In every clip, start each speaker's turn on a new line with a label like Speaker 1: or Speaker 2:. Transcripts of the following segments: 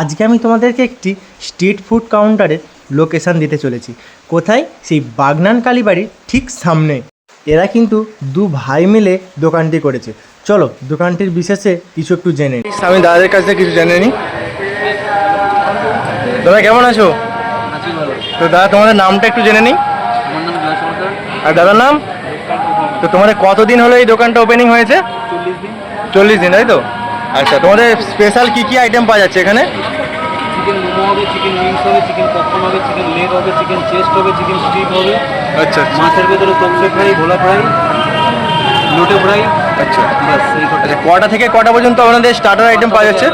Speaker 1: আজকে আমি তোমাদেরকে একটি স্ট্রিট ফুড কাউন্টারের লোকেশান দিতে চলেছি। কোথায়? সেই বাগনান কালীবাড়ির ঠিক সামনে। এরা কিন্তু দু ভাই মিলে দোকানটি করেছে। চলো দোকানটির বিশেষে কিছু একটু জেনে নিই। আমি দাদাদের কাছ থেকে কিছু জেনে নিই। দাদা কেমন আছো? তো দাদা তোমাদের নামটা একটু জেনে নিই। আর দাদার নাম? তো তোমাদের কতদিন হলো এই দোকানটা ওপেনিং হয়েছে?
Speaker 2: চল্লিশ দিন
Speaker 1: তাই তো? আচ্ছা তোমাদের স্পেশাল কি কি আইটেম পাওয়া যাচ্ছে এখানে?
Speaker 2: চিকেন মোমো হবে চিকেন উইংস হবে চিকেন পপকর্ন হবে চিকেন লেগ হবে চিকেন চেস্ট হবে চিকেন স্টিক হবে।
Speaker 1: আচ্ছা
Speaker 2: মাছের ভেতরে তপসে ফ্রাই ভোলা ফ্রাই লোটে ফ্রাই
Speaker 1: আচ্ছা। আচ্ছা কটা থেকে কটা পর্যন্ত আপনাদের স্টার্টার আইটেম পাওয়া যাচ্ছে?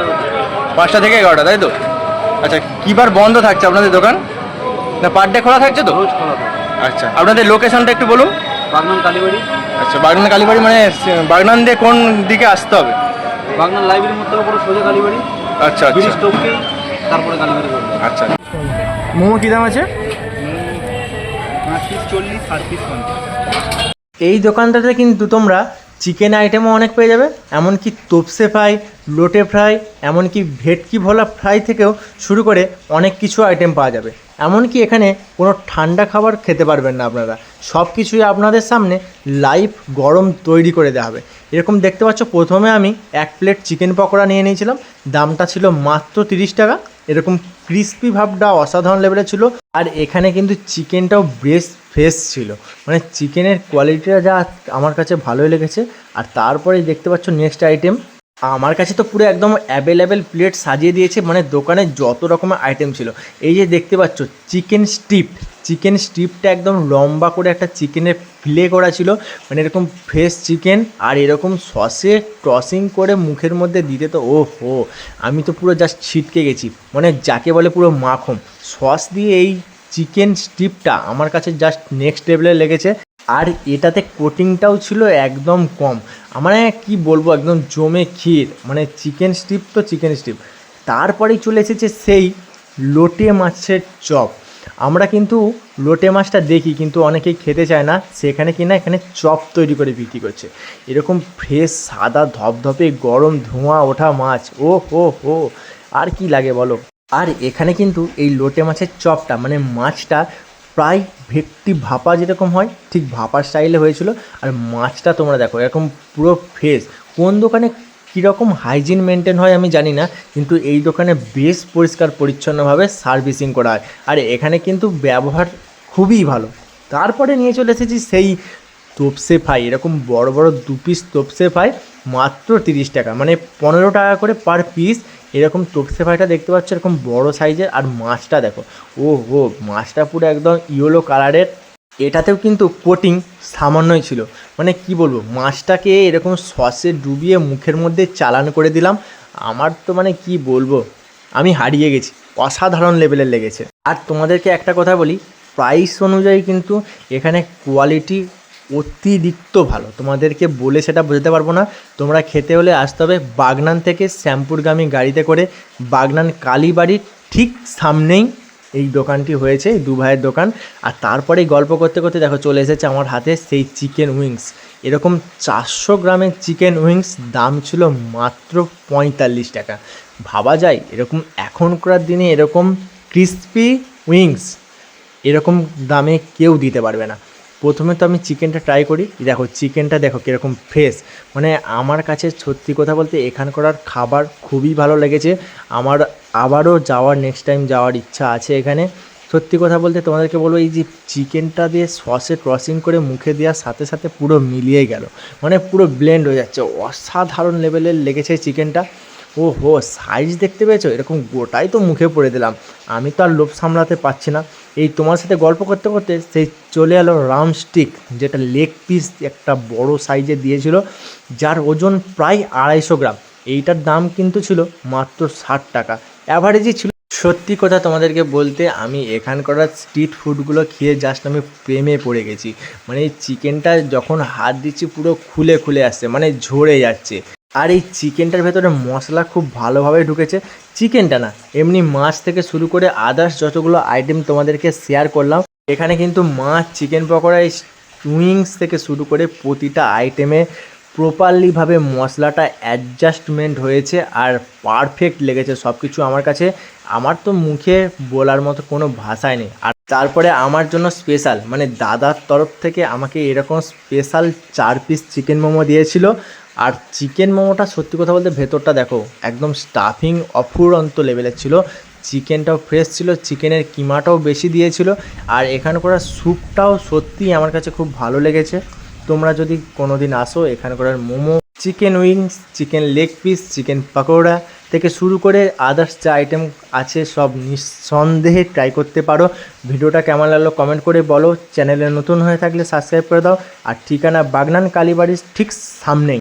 Speaker 1: পাঁচটা থেকে এগারোটা। তাই তো? আচ্ছা কী বার বন্ধ থাকছে আপনাদের দোকান? না পার ডে খোলা থাকছে তো?
Speaker 2: রোজ খোলা
Speaker 1: আচ্ছা আপনাদের লোকেশনটা একটু বলুন।
Speaker 2: বাগনান কালীবাড়ি।
Speaker 1: আচ্ছা বাগনান কালীবাড়ি মানে বাগনান দিয়ে কোন দিকে আসতে হবে?
Speaker 2: বাগনান লাইব্রেরির মধ্যে ওপরে সোজা কালীবাড়ি
Speaker 1: আচ্ছা
Speaker 2: ব্রিজ
Speaker 1: আচ্ছা
Speaker 2: টপকেই তারপরে কালীবাড়ি পড়বে
Speaker 1: আচ্ছা মোমো কী দাম আছে? এই দোকানটাতে কিন্তু তোমরা চিকেন আইটেমও অনেক পেয়ে যাবে, এমনকি তোপসে ফ্রাই লোটে ফ্রাই এমনকি ভেটকি ভোলা ফ্রাই থেকেও শুরু করে অনেক কিছু আইটেম পাওয়া যাবে। এমনকি এখানে কোনো ঠান্ডা খাবার খেতে পারবেন না আপনারা। সব কিছুই আপনাদের সামনে লাইভ গরম তৈরি করে দেওয়া হবে। এরকম দেখতে পাচ্ছ, প্রথমে আমি এক প্লেট চিকেন পকোড়া নিয়ে নিয়েছিলাম। দামটা ছিল মাত্র তিরিশ টাকা। এরকম ক্রিস্পি ভাবটা অসাধারণ লেভেলের ছিল। আর এখানে কিন্তু চিকেনটাও বেশ ফ্রেশ ছিল। মানে চিকেনের কোয়ালিটিটা যা আমার কাছে ভালোই লেগেছে। আর তারপরেই দেখতে পাচ্ছ নেক্সট আইটেম আমার কাছে তো পুরো একদম অ্যাভেলেবেল প্লেট সাজিয়ে দিয়েছে। মানে দোকানে যত রকমের আইটেম ছিল। এই যে দেখতে পাচ্ছ চিকেন স্টিপ চিকেন স্টিপটা একদম লম্বা করে একটা চিকেনের ফিলে করা ছিল। মানে এরকম ফ্রেশ চিকেন আর এরকম সসে ক্রসিং করে মুখের মধ্যে দিতে তো ও হো আমি তো পুরো জাস্ট ছিটকে গেছি। মানে যাকে বলে পুরো মাখন সস দিয়ে এই চিকেন স্টিপটা আমার কাছে জাস্ট নেক্সট লেভেলে লেগেছে। আর এটাতে কোটিংটাও ছিল একদম কম। মানে কি বলব, একদম জমে ক্ষীর। মানে চিকেন স্টিপ তো চিকেন স্টিপ তারপরেই চলে এসেছে সেই লোটে মাছের চপ। আমরা কিন্তু লোটে মাছটা দেখি, কিন্তু অনেকেই খেতে চায় না, সেখানে কিনা এখানে চপ তৈরি করে বিক্রি করছে। এরকম ফ্রেশ সাদা, ধপধপে গরম ধোঁয়া ওঠা মাছ। ও হো হো আর কি লাগে বলো? আর এখানে কিন্তু এই লোটে মাছের চপটা মানে মাছটা প্রায় ভেটকি ভাপা যেরকম হয়, ঠিক ভাপা স্টাইলে হয়েছিল। আর মাছটা তোমরা দেখো, এরকম পুরো ফ্রেশ কোন দোকানে কীরকম হাইজিন মেনটেন হয় আমি জানি না, কিন্তু এই দোকানে বেশ পরিষ্কার, পরিচ্ছন্নভাবে সার্ভিসিং করা হয়। আর এখানে কিন্তু ব্যবহার খুবই ভালো। তারপরে নিয়ে চলে এসেছি সেই তোপসে ফাই এরকম বড় বড় দু পিস তোপসে ফাই মাত্র তিরিশ টাকা। মানে পনেরো টাকা করে পার পিস এরকম তোপসে ফাইটা দেখতে পাচ্ছ, এরকম বড় সাইজের আর মাছটা দেখো ও হো মাছটা পুরো একদম ইয়েলো কালারের এটাতেও কিন্তু কোটিং সামান্যই ছিল। মানে কি বলব, মাছটাকে এরকম সসে ডুবিয়ে মুখের মধ্যে চালান করে দিলাম। আমার তো মানে কি বলব, আমি হারিয়ে গেছি, অসাধারণ লেভেলের লেগেছে। আর তোমাদেরকে একটা কথা বলি প্রাইস অনুযায়ী কিন্তু এখানে কোয়ালিটি অতিরিক্ত ভালো। তোমাদেরকে বলে সেটা বোঝাতে পারব না। তোমরা খেতে হলে আসতে হবে বাগনান থেকে শ্যামপুরগামী গাড়িতে করে। বাগনান কালীবাড়ির ঠিক সামনেই এই দোকানটি হয়েছে দু ভাইয়ের দোকান। আর তারপরেই গল্প করতে করতে দেখো চলে এসেছে আমার হাতে সেই চিকেন উইংস। এরকম চারশো গ্রামের চিকেন উইংস, দাম ছিল মাত্র পঁয়তাল্লিশ টাকা। ভাবা যায়, এরকম এখনকার দিনে এরকম ক্রিস্পি উইংস এরকম দামে কেউ দিতে পারবে না। প্রথমে তো আমি চিকেনটা ট্রাই করি। দেখো, চিকেনটা দেখো কীরকম ফ্রেশ মানে আমার কাছে সত্যি কথা বলতে এখানকার খাবার খুবই ভালো লেগেছে। আমার আবারও যাওয়ার নেক্সট টাইম যাওয়ার ইচ্ছা আছে এখানে। সত্যি কথা বলতে তোমাদেরকে বলব, এই যে চিকেনটা দিয়ে সসে ক্রসিং করে মুখে দেওয়ার সাথে সাথে পুরো মিলিয়ে গেল। মানে পুরো ব্লেন্ড হয়ে যাচ্ছে। অসাধারণ লেভেলের লেগেছে চিকেনটা। ও হো সাইজ দেখতে পেয়েছ? এরকম গোটাই তো মুখে পড়ে দিলাম। আমি তো আর লোভ সামলাতে পারছি না। এই তোমার সাথে গল্প করতে করতে সেই চলে এলো রাম স্টিক যেটা লেগ পিস একটা বড় সাইজে দিয়েছিল, যার ওজন প্রায় আড়াইশো গ্রাম। এইটার দাম কিন্তু ছিল মাত্র ষাট টাকা। অ্যাভারেজই ছিল। সত্যি কথা তোমাদেরকে বলতে, আমি এখানকার স্ট্রিট ফুডগুলো খেয়ে জাস্ট আমি প্রেমে পড়ে গেছি। মানে এই চিকেনটা যখন হাত দিচ্ছি, পুরো খুলে খুলে আসছে মানে ঝরে যাচ্ছে। আর এই চিকেনটার ভেতরে মশলা খুব ভালোভাবে ঢুকেছে। চিকেনটা না, এমনি মাছ থেকে শুরু করে আদার্স যতগুলো আইটেম তোমাদেরকে শেয়ার করলাম, এখানে কিন্তু মাছ চিকেন পকোড়া উইংস থেকে শুরু করে প্রতিটা আইটেমে প্রপারলিভাবে মশলাটা অ্যাডজাস্টমেন্ট হয়েছে আর পারফেক্ট লেগেছে সব কিছু আমার কাছে। আমার তো মুখে বলার মতো কোনো ভাষাই নেই। আর তারপরে আমার জন্য স্পেশাল মানে দাদার তরফ থেকে আমাকে এরকম স্পেশাল চার পিস চিকেন মোমো দিয়েছিল। আর চিকেন মোমোটা সত্যি কথা বলতে ভেতরটা দেখো, একদম স্টাফিং অফুরন্ত লেভেলের ছিল। চিকেনটাও ফ্রেশ ছিল চিকেনের কিমাটাও বেশি দিয়েছিল। আর এখানকার স্যুপটাও সত্যিই আমার কাছে খুব ভালো লেগেছে। তোমরা যদি কোনো দিন আসো এখানকার momo, chicken wings, chicken leg piece, chicken pakora থেকে শুরু করে আদার্স যা আইটেম আছে সব নিঃসন্দেহে ট্রাই করতে পারো। ভিডিওটা কেমন লাগল কমেন্ট করে বলো। চ্যানেলে নতুন হয়ে থাকলে সাবস্ক্রাইব করে দাও। আর ঠিকানা বাগনান কালীবাড়ির ঠিক সামনেই।